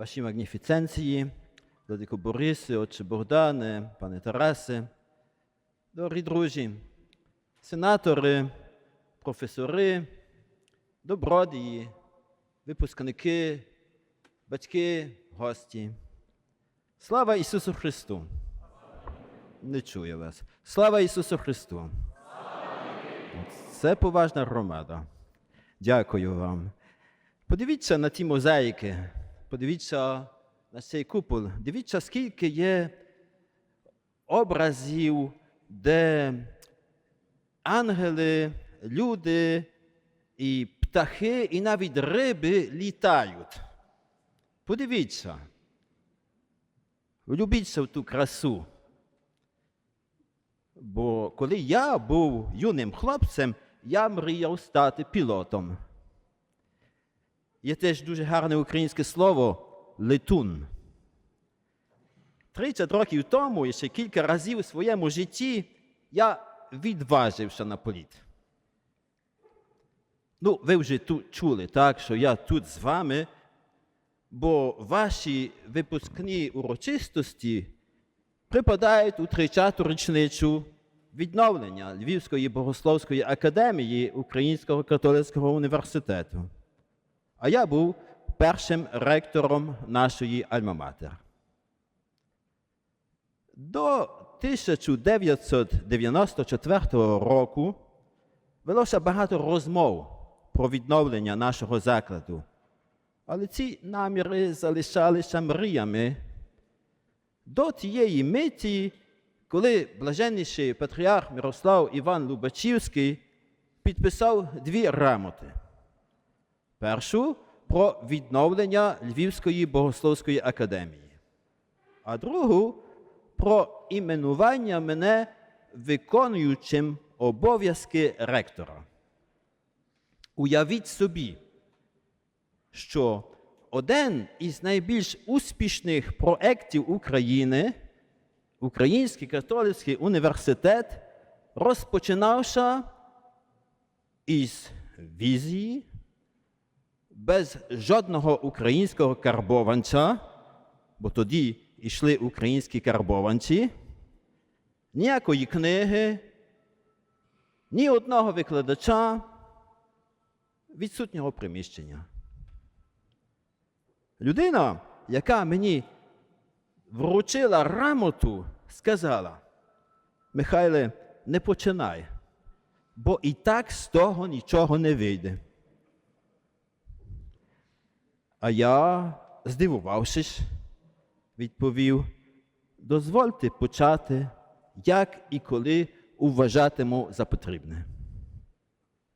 Ваші магніфіценції, Владико Борисе, Отче Богдане, пане Тарасе, дорогі друзі, сенатори, професори, добродії, випускники, батьки, гості. Слава Ісусу Христу! Не чую вас. Слава Ісусу Христу! Це поважна громада. Дякую вам. Подивіться на ті мозаїки, подивіться на цей купол, дивіться, скільки є образів, де ангели, люди і птахи, і навіть риби літають. Подивіться. Влюбіться в ту красу. Бо коли я був юним хлопцем, я мріяв стати пілотом. Є теж дуже гарне українське слово летун. 30 років тому, і ще кілька разів у своєму житті, я відважився на політ. Ну, ви вже тут чули, так, що я тут з вами, бо ваші випускні урочистості припадають у 30-ту річницю відновлення Львівської богословської академії Українського католицького університету. А я був першим ректором нашої альма-матер. До 1994 року велося багато розмов про відновлення нашого закладу. Але ці наміри залишалися мріями до тієї миті, коли блаженніший патріарх Мирослав Іван Лубачівський підписав дві грамоти. Першу про відновлення Львівської богословської академії, а другу про іменування мене виконуючим обов'язки ректора. Уявіть собі, що один із найбільш успішних проєктів України, Український католицький університет, розпочинався із візії, без жодного українського карбованця, бо тоді йшли українські карбованці, ніякої книги, ні одного викладача, відсутнього приміщення. Людина, яка мені вручила рамоту, сказала: Михайле, не починай, бо і так з того нічого не вийде. А я, здивувавшись, відповів: дозвольте почати, як і коли вважатиму за потрібне.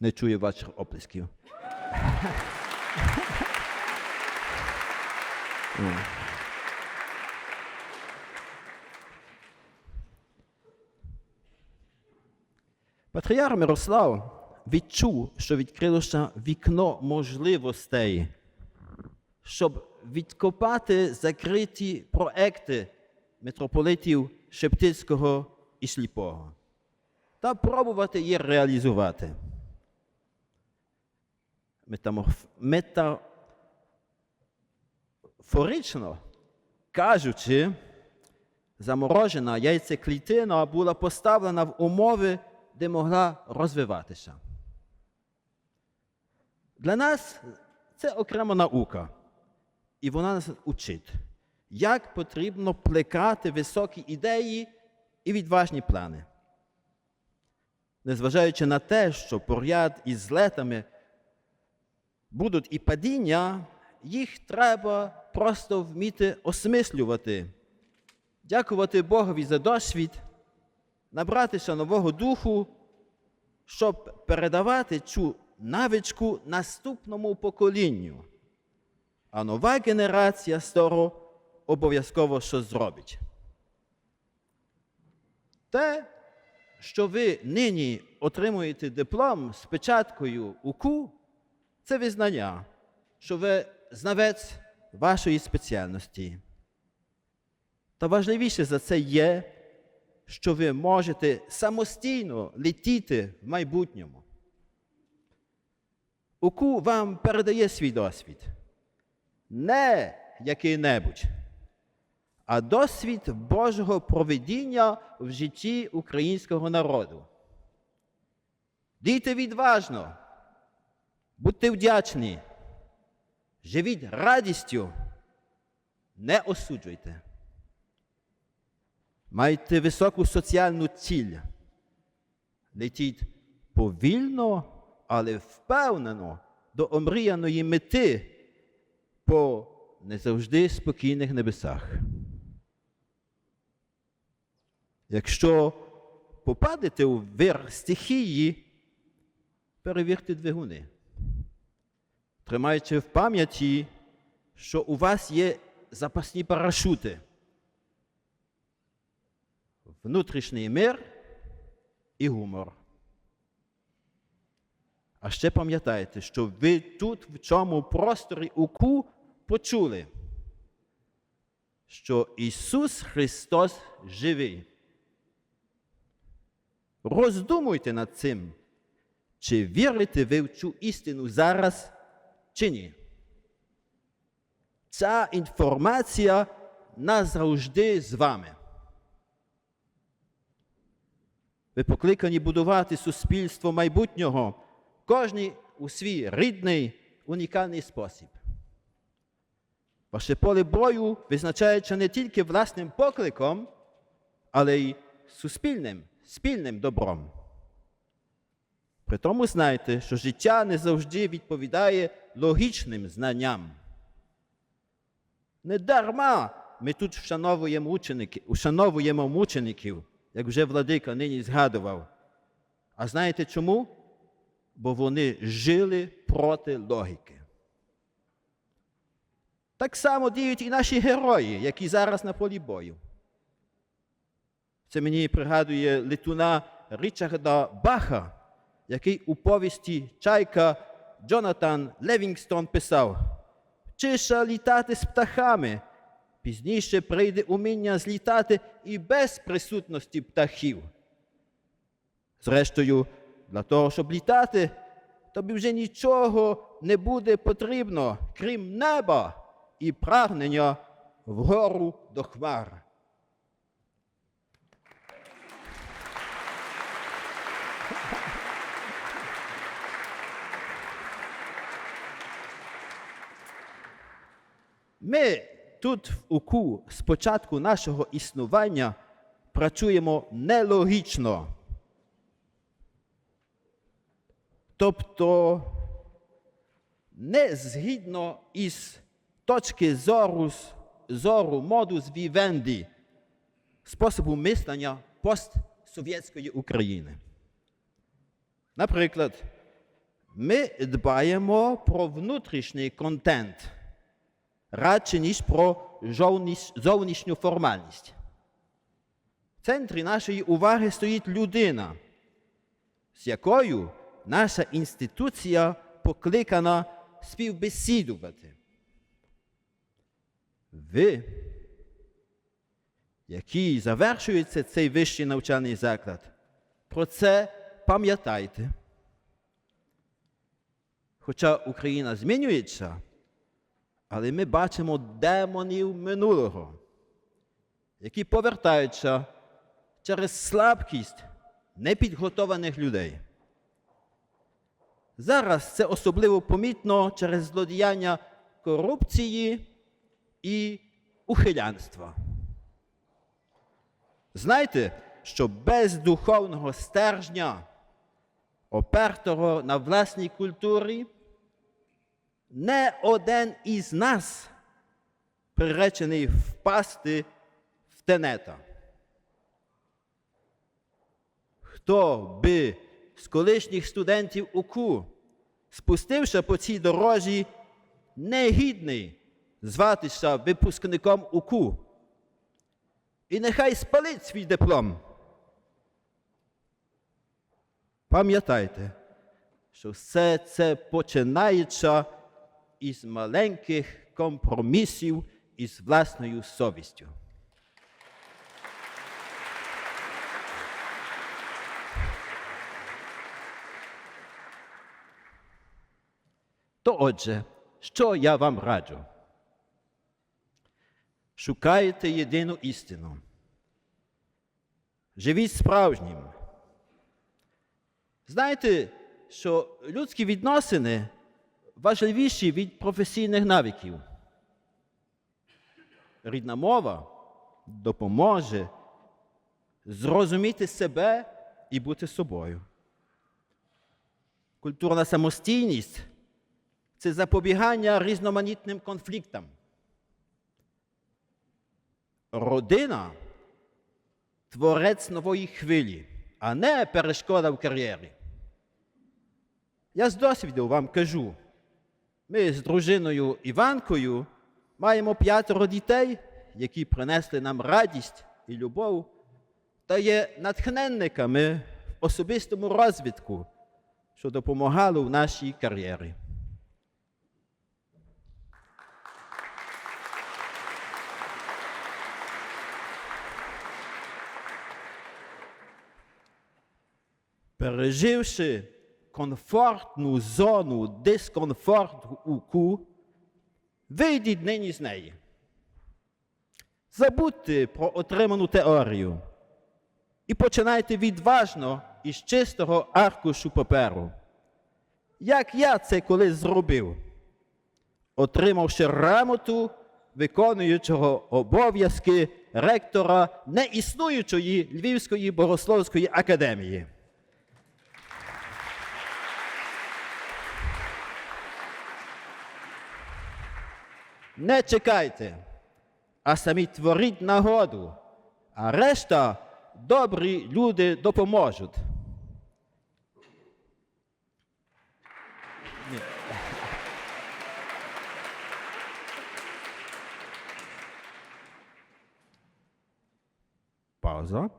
Не чую ваших оплесків. Патріарх Мирослав відчув, що відкрилося вікно можливостей, щоб відкопати закриті проекти митрополитів Шептицького і Сліпого та пробувати їх реалізувати. Метаморф... Метафорично кажучи, заморожена яйцеклітина була поставлена в умови, де могла розвиватися. Для нас це окрема наука, і вона нас учить, як потрібно плекати високі ідеї і відважні плани. Незважаючи на те, що поряд із злетами будуть і падіння, їх треба просто вміти осмислювати, дякувати Богові за досвід, набратися нового духу, щоб передавати цю навичку наступному поколінню. А нова генерація скоро обов'язково що зробить. Те, що ви нині отримуєте диплом з печаткою УКУ, це визнання, що ви знавець вашої спеціальності. Та важливіше за це є, що ви можете самостійно летіти в майбутньому. УКУ вам передає свій досвід. Не який-небудь, а досвід Божого проведіння в житті українського народу. Дійте відважно, будьте вдячні, живіть радістю, не осуджуйте. Майте високу соціальну ціль. Летіть повільно, але впевнено до омріяної мети по не завжди спокійних небесах. Якщо попадете у вир стихії, перевірте двигуни, тримаючи в пам'яті, що у вас є запасні парашути, внутрішній мир і гумор. А ще пам'ятайте, що ви тут, в цьому просторі уку, почули, що Ісус Христос живий. Роздумуйте над цим, чи вірите ви в цю істину зараз, чи ні. Ця інформація назавжди з вами. Ви покликані будувати суспільство майбутнього, кожний у свій рідний, унікальний спосіб. Ваше поле бою визначається не тільки власним покликом, але й суспільним, спільним добром. При тому знайте, що життя не завжди відповідає логічним знанням. Не дарма ми тут вшановуємо, ученики, вшановуємо мучеників, як вже владика нині згадував. А знаєте чому? Бо вони жили проти логіки. Так само діють і наші герої, які зараз на полі бою. Це мені пригадує литуна Річарда Баха, який у повісті Чайка Джонатан Левінгстон писав: Вчися літати з птахами. Пізніше прийде уміння злітати і без присутності птахів. Зрештою, для того, щоб літати, тобі вже нічого не буде потрібно, крім неба і прагнення вгору до хмар. Ми тут в УКУ з початку нашого існування працюємо нелогічно. Тобто не згідно із точки зору, зору модус vivendi, способу мислення постсовєтської України. Наприклад, ми дбаємо про внутрішній контент радше, ніж про зовнішню формальність. В центрі нашої уваги стоїть людина, з якою наша інституція покликана співбесідувати. Ви, які завершується цей вищий навчальний заклад, про це пам'ятайте. Хоча Україна змінюється, але ми бачимо демонів минулого, які повертаються через слабкість непідготованих людей. Зараз це особливо помітно через злодіяння корупції і ухилянства. Знайте, що без духовного стержня, опертого на власній культурі, не один із нас приречений впасти в тенета. Хто би з колишніх студентів УКУ, спустивши по цій дорожі, негідний зватися випускником УКУ. І нехай спалить свій диплом. Пам'ятайте, що все це починається із маленьких компромісів із власною совістю. То отже, що я вам раджу? шукаєте єдину істину. Живіть справжнім. Знаєте, що людські відносини важливіші від професійних навиків. Рідна мова допоможе зрозуміти себе і бути собою. Культурна самостійність це запобігання різноманітним конфліктам. Родина творець нової хвилі, а не перешкода в кар'єрі. Я з досвіду вам кажу, ми з дружиною Іванкою маємо п'ятеро дітей, які принесли нам радість і любов, та є натхненниками в особистому розвитку, що допомагало в нашій кар'єрі. Переживши комфортну зону дискомфорту, вийдіть нині з неї. Забудьте про отриману теорію і починайте відважно із чистого аркушу паперу. Як я це колись зробив, отримавши грамоту виконуючого обов'язки ректора неіснуючої Львівської богословської академії. Не чекайте, а самі творіть нагоду, а решта добрі люди допоможуть. Пауза.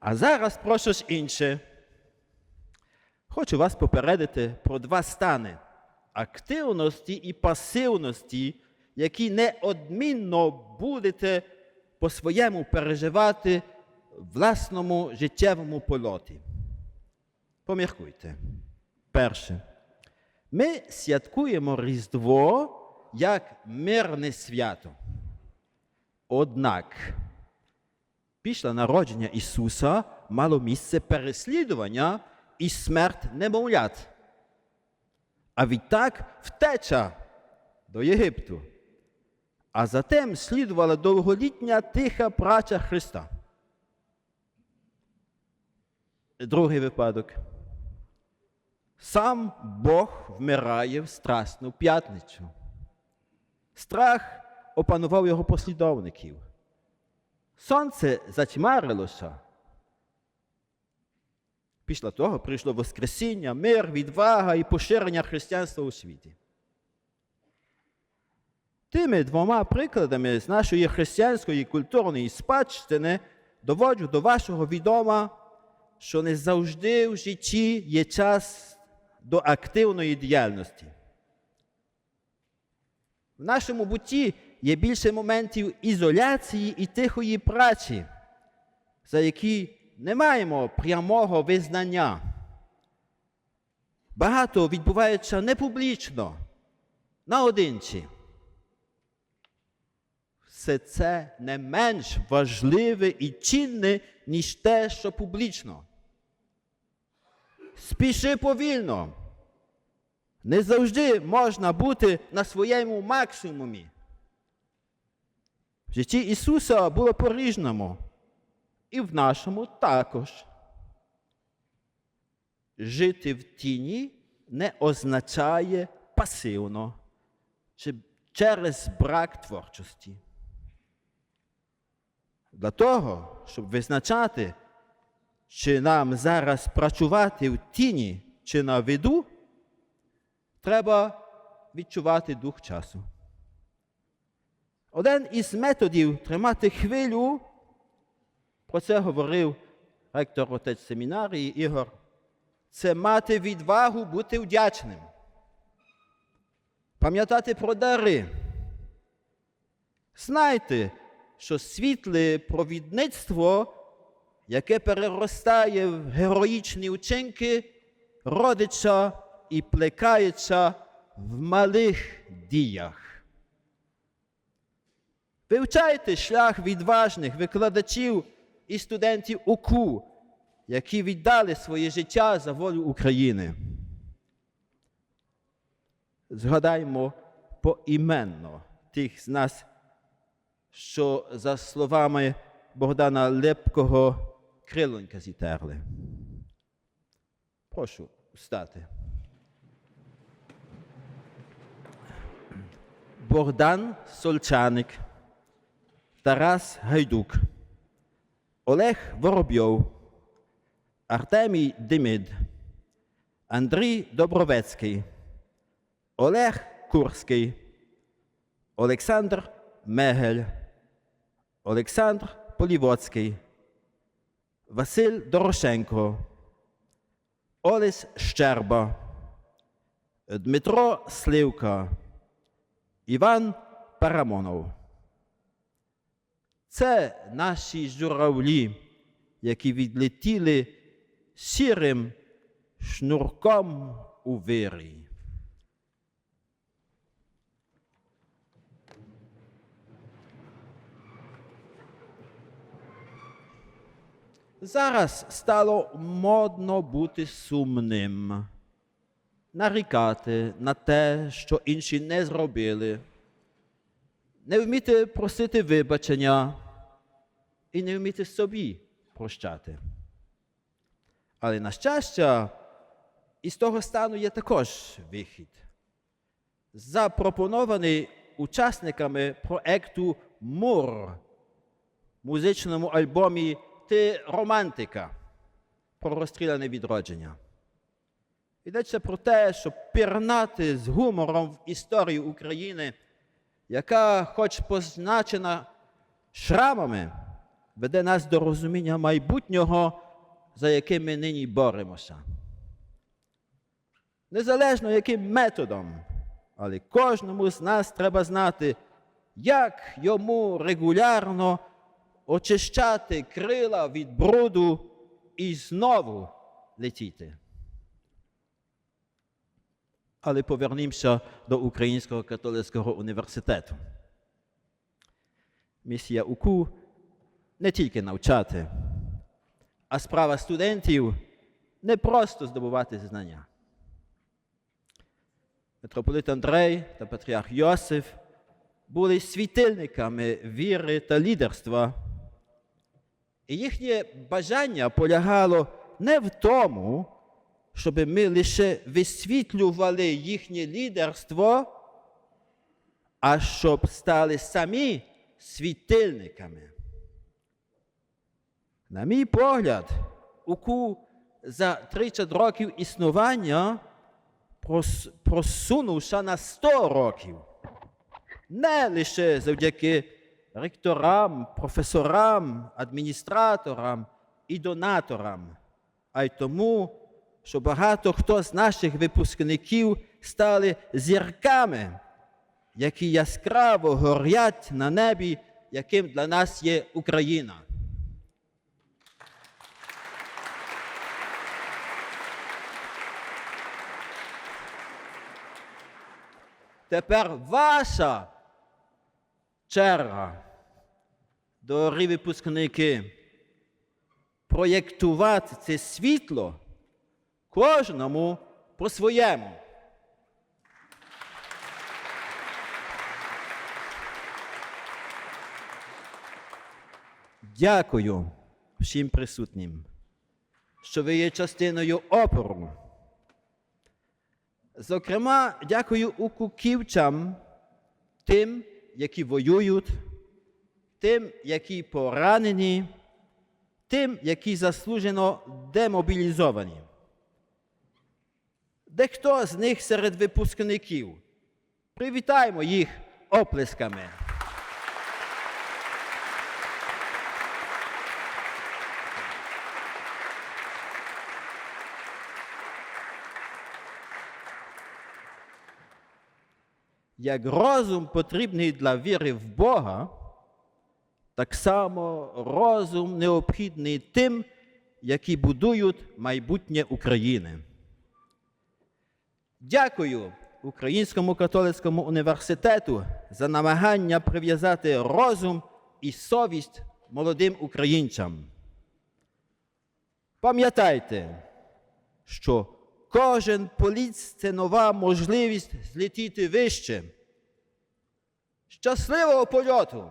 А зараз про щось інше. Хочу вас попередити про два стани активності і пасивності, які неодмінно будете по-своєму переживати в власному життєвому польоті. Поміркуйте. Перше. Ми святкуємо Різдво як мирне свято. Однак, після народження Ісуса мало місце переслідування і смерть немовлят. А відтак втеча до Єгипту. А затем слідувала довголітня тиха праця Христа. Другий випадок. Сам Бог вмирає в Страсну п'ятницю. Страх опанував його послідовників. Сонце затьмарилося. Після того прийшло Воскресіння, мир, відвага і поширення християнства у світі. Тими двома прикладами з нашої християнської культурної спадщини доводжу до вашого відома, що не завжди в житті є час до активної діяльності. В нашому бутті є більше моментів ізоляції і тихої праці, за які не маємо прямого визнання. Багато відбувається не публічно, наодинці. Все це не менш важливе і цінне, ніж те, що публічно. Спіши повільно. Не завжди можна бути на своєму максимумі. В житті Ісуса було по-різному і в нашому також. Жити в тіні не означає пасивно чи через брак творчості. Для того, щоб визначати, чи нам зараз працювати в тіні чи на виду, треба відчувати дух часу. Один із методів тримати хвилю про це говорив ректор отець семінарії Ігор. Це мати відвагу бути вдячним. Пам'ятати про дари. Знайте, що світле провідництво, яке переростає в героїчні вчинки, родиться і плекається в малих діях. Вивчайте шлях відважних викладачів і студентів УКУ, які віддали своє життя за волю України. Згадаймо поіменно тих з нас, що, за словами Богдана Лепкого, крилонька зітерли. Прошу встати. Богдан Сольчаник, Тарас Гайдук, Олег Воробйов, Артемій Демид, Андрій Добровецький, Олег Курський, Олександр Мегель, Олександр Полівоцький, Василь Дорошенко, Олесь Щерба, Дмитро Сливка, Іван Парамонов. Це наші журавлі, які відлетіли сірим шнурком у вирі. Зараз стало модно бути сумним, нарікати на те, що інші не зробили, не вміти просити вибачення і не вміти собі прощати. Але, на щастя, із того стану є також вихід, запропонований учасниками проекту МУР музичному альбомі Ти романтика про розстріляне відродження. Йдеться про те, щоб пірнати з гумором в історію України, яка, хоч позначена шрамами, веде нас до розуміння майбутнього, за яким ми нині боремося. Незалежно яким методом, але кожному з нас треба знати, як йому регулярно очищати крила від бруду і знову летіти. Але повернімося до Українського католицького університету. Місія УКУ не тільки навчати, а справа студентів не просто здобувати знання. Митрополит Андрей та патріарх Йосиф були світильниками віри та лідерства. І їхнє бажання полягало не в тому, щоб ми лише висвітлювали їхнє лідерство, а щоб стали самі світильниками. На мій погляд, УКУ за 30 років існування прос- просунувся на 100 років. Не лише завдяки ректорам, професорам, адміністраторам і донаторам, а й тому, що багато хто з наших випускників стали зірками, які яскраво горять на небі, яким для нас є Україна. Тепер ваша черга, дорогі випускники, проєктувати це світло кожному по-своєму. Дякую всім присутнім, що ви є частиною опору. Зокрема, дякую укуківцям, тим, які воюють, тим, які поранені, тим, які заслужено демобілізовані. Дехто з них серед випускників. Привітаємо їх оплесками. Як розум потрібний для віри в Бога, так само розум необхідний тим, які будують майбутнє України. Дякую Українському католицькому університету за намагання прив'язати розум і совість молодим українцям. Пам'ятайте, що кожен політ це нова можливість злетіти вище. Щасливого польоту!